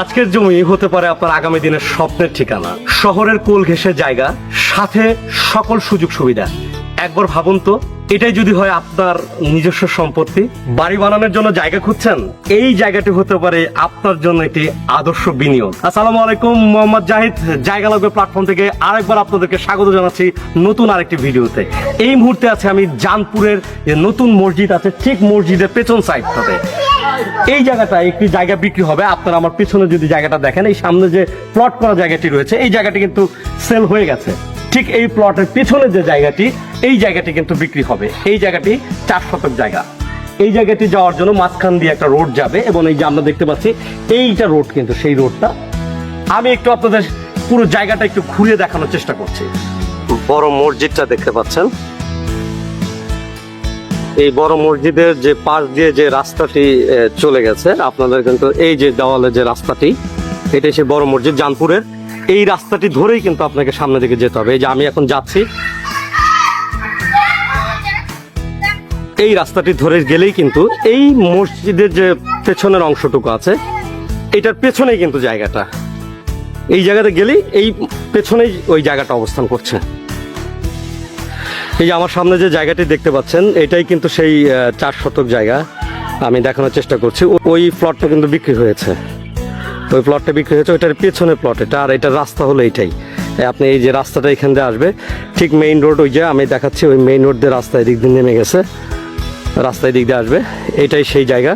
আজকের জমি হতে পারে আপনার আগামী দিনের স্বপ্নের ঠিকানা। শহরের কোল ঘেঁষে জায়গা, সাথে সকল সুযোগ সুবিধা। একবার ভাবুন তো, এটাই যদি হয় আপনার নিজস্ব সম্পত্তি, বাড়ি বানানোর জন্য জায়গা খুঁজছেন, এই জায়গাটি হতে পারে আপনার জন্য একটি আদর্শ বিনিয়োগ। আসসালামু আলাইকুম, মোহাম্মদ জাহিদ, জায়গা লাগবে প্ল্যাটফর্ম থেকে আরেকবার আপনাদেরকে স্বাগত জানাচ্ছি নতুন আরেকটি ভিডিওতে। এই মুহূর্তে আছে আমি জানপুরের নতুন মসজিদ আছে, ঠিক মসজিদের পেছন সাইডটাতে এই জায়গাটা একটি জায়গা বিক্রি হবে। আপনারা আমার পিছনে যদি জায়গাটা দেখেন, এই সামনে যে প্লট করা জায়গাটি রয়েছে, এই জায়গাটি কিন্তু সেল হয়ে গেছে। ঠিক এই প্লটের পিছনে যে জায়গাটি, এই জায়গাটি কিন্তু বিক্রি হবে। এই জায়গাটি চার শতক জায়গা। এই জায়গাটি যাওয়ার জন্য মাঝখান দিয়ে একটা রোড যাবে এবং এই যে আমরা দেখতে পাচ্ছি, এইটা রোড কিন্তু সেই রোডটা আমি একটু আপনাদের পুরো জায়গাটা একটু ঘুরিয়ে দেখানোর চেষ্টা করছি। বড় মসজিদটা দেখতে পাচ্ছেন। এই বড় মসজিদের যে পাশ দিয়ে যে রাস্তাটি চলে গেছে, আপনাদের কিন্তু এই যে দেওয়ালে যে রাস্তাটি, এটা সে বড় মসজিদ জানপুরের। এই রাস্তাটি ধরেই কিন্তু আপনাকে সামনে দিকে যেতে হবে। এই যে আমি এখন যাচ্ছি, এই রাস্তাটি ধরে গেলেই কিন্তু এই মসজিদের যে পেছনের অংশটুকু আছে, এটার পেছনেই কিন্তু জায়গাটা। এই জায়গাতে গেলেই এই পেছনেই ওই জায়গাটা অবস্থান করছে। এই যে আমার সামনে যে জায়গাটি দেখতে পাচ্ছেন, এটাই কিন্তু সেই চার শতক জায়গা। আমি দেখানোর চেষ্টা করছি। ওই প্লটটা কিন্তু বিক্রি হয়েছে। ওই প্লটটা বিক্রি হয়েছে, ওইটার পেছনে প্লট এটা, আর এটার রাস্তা হলো এইটাই। আপনি এই যে রাস্তাটা এখান দিয়ে আসবে, ঠিক মেইন রোড ওই যে আমি দেখাচ্ছি, ওই মেইন রোড দিয়ে রাস্তা এদিক দিয়ে নেমে গেছে। রাস্তায় এদিক দিয়ে আসবে। এটাই সেই জায়গা।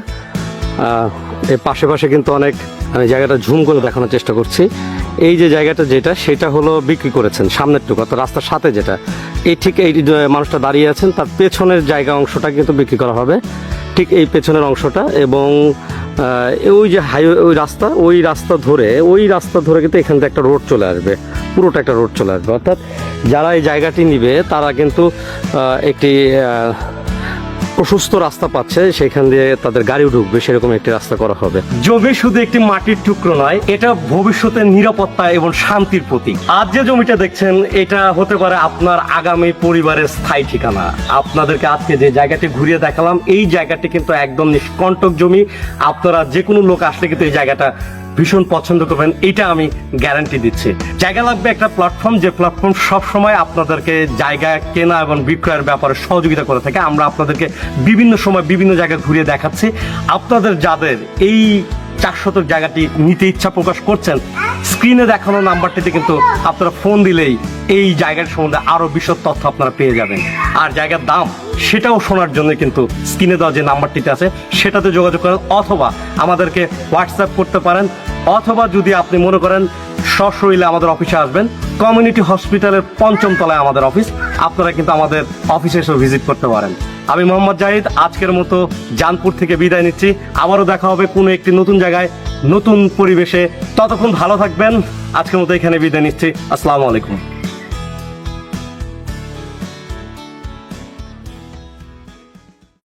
এর পাশে পাশে কিন্তু অনেক, আমি জায়গাটা ঝুম করে দেখানোর চেষ্টা করছি। এই যে জায়গাটা যেটা, সেটা হলো বিক্রি করেছেন সামনের টুকু, অর্থাৎ রাস্তার সাথে যেটা। এই ঠিক এই মানুষটা দাঁড়িয়ে আছেন, তার পেছনের জায়গা অংশটা কিন্তু বিক্রি করা হবে। ঠিক এই পেছনের অংশটা এবং ওই যে হাইওয়ে, ওই রাস্তা ওই রাস্তা ধরে, ওই রাস্তা ধরে কিন্তু এখান থেকে একটা রোড চলে আসবে। পুরোটা একটা রোড চলে আসবে। অর্থাৎ যারা এই জায়গাটি নিবে, তারা কিন্তু একটি প্রশস্ত রাস্তা পাচ্ছে, সেখান দিয়ে তাদের গাড়িও ঢুকবে, সেরকম একটি রাস্তা করা হবে। জমি শুধু একটি মাটির টুকরো নয়, এটা ভবিষ্যতের নিরাপত্তা এবং শান্তির প্রতীক। আজ যে জমিটা দেখছেন, এটা হতে পারে আপনার আগামী পরিবারের স্থায়ী ঠিকানা। আপনাদেরকে আজকে যে জায়গাটি ঘুরিয়ে দেখালাম, এই জায়গাটি কিন্তু একদম নিষ্কণ্টক জমি। আপনারা যে কোনো লোক আসলে কিন্তু এই জায়গাটা ভীষণ পছন্দ করবেন, এটা আমি গ্যারান্টি দিচ্ছি। জায়গা লাগবে একটা প্ল্যাটফর্ম যে প্ল্যাটফর্ম সব সময় আপনাদেরকে জায়গা কেনা এবং বিক্রয়ের ব্যাপারে সহযোগিতা করে থাকে। আমরা আপনাদেরকে বিভিন্ন সময় বিভিন্ন জায়গা ঘুরিয়ে দেখাচ্ছি। আপনাদের যাদের এই চার শতক জায়গাটি নিতে ইচ্ছা প্রকাশ করছেন স্ক্রিনে দেখানো নাম্বারটিতে কিন্তু আপনারা ফোন দিলেই এই জায়গার সম্বন্ধে আরও বিশদ তথ্য আপনারা পেয়ে যাবেন। আর জায়গার দাম, সেটাও শোনার জন্য কিন্তু স্ক্রিনে দেওয়া যে নাম্বারটিতে আছে, সেটাতে যোগাযোগ করেন অথবা আমাদেরকে হোয়াটসঅ্যাপ করতে পারেন, অথবা যদি আপনি মনে করেন সশরীরে আমাদের অফিসে আসবেন, কমিউনিটি হসপিটালের পঞ্চম তলায় আমাদের অফিস, আপনারা কিন্তু আমাদের অফিসে এসে ভিজিট করতে পারেন। আমি মোহাম্মদ জাহিদ, আজকের মতো জানপুর থেকে বিদায় নিচ্ছি। আবারও দেখা হবে কোনো একটি নতুন জায়গায়, নতুন পরিবেশে। ততক্ষণ ভালো থাকবেন। আজকের মতো এখানে বিদায় নিচ্ছি। আসসালামু আলাইকুম।